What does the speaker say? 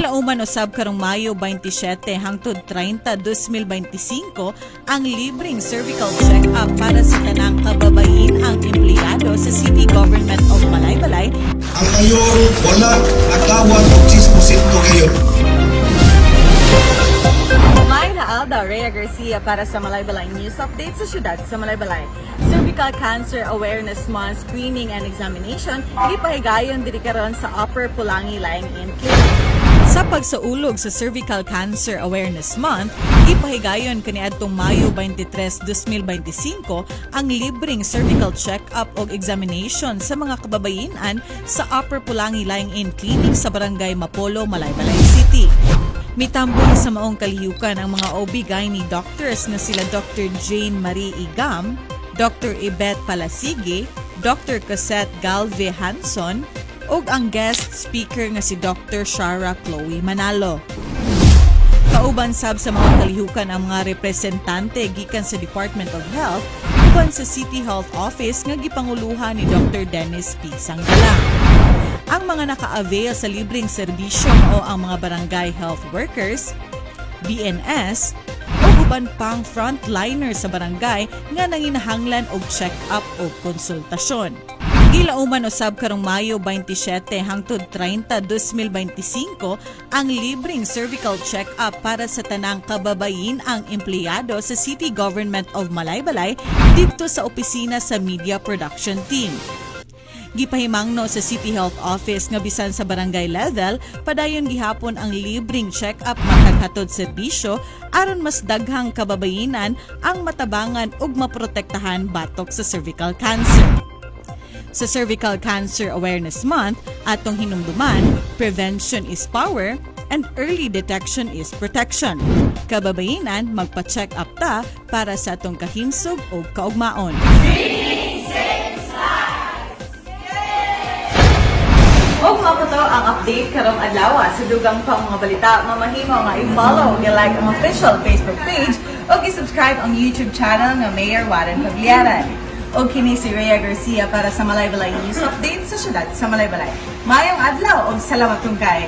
Gilauman usab karong Mayo 27 hangtod 30 2025 ang libreng cervical check-up para sa tanang kababayin ang empleyado sa City Government of Malaybalay Ang ngayon, wala nakawat o chismosito ngayon. Mayra Alda Rhea Garcia para sa Malaybalay News Update sa syudad sa Malaybalay. Cervical Cancer Awareness Month Screening and Examination ipahigayon diri karon sa Upper Pulangi Lying-in Clinic. Sa pagsaulog sa Cervical Cancer Awareness Month, ipahigayon kaniadtong Mayo 23, 2025 ang libreng cervical check-up o examination sa mga kababayinan sa Upper Pulangi Lying-in Clinic sa Barangay Mapolo, Malaybalay City. Mitambong sa maong kalihukan ang mga OB-GYN doctors na sila Dr. Jane Marie Igam, Dr. Ibet Palasige, Dr. Cosette Galve Hanson, ug ang guest speaker nga si Dr. Shara Chloe Manalo. Kauban sab sa mga kalihukan ang mga representante gikan sa Department of Health uban sa City Health Office nga gipanguluhan ni Dr. Dennis P. Sanggalang. Ang mga naka-avail sa libreng serbisyo o ang mga barangay health workers, BNS, o uban pang frontliner sa barangay nga nanginahanglan og check-up o konsultasyon. Gilauman usab karong Mayo 27 hangtod 30 2025 ang libreng cervical check-up para sa tanang kababayin ang empleyado sa City Government of Malaybalay dito sa opisina sa Media Production Team. Gipahimangno sa City Health Office nga bisan sa barangay level, padayon gihapon ang libreng check-up mataghatod serbisyo aron mas daghang kababayinan ang matabangan ug maprotektahan batok sa cervical cancer. Sa Cervical Cancer Awareness Month, atong hinumduman, prevention is power and early detection is protection. Kababayinan, magpa-check up ta para sa atong kahinsog o kaugmaon. O mga to ang update karong adlaw sa dugang pang mga balita mamahimo nga i-follow nga like ang official Facebook page o i-subscribe ang YouTube channel nga Mayor Warren Pagliaran. O kini si Rhea Garcia para sa Malaybalay News Update sa syudad sa Malaybalay. Mayong adlaw o salamat kung kay.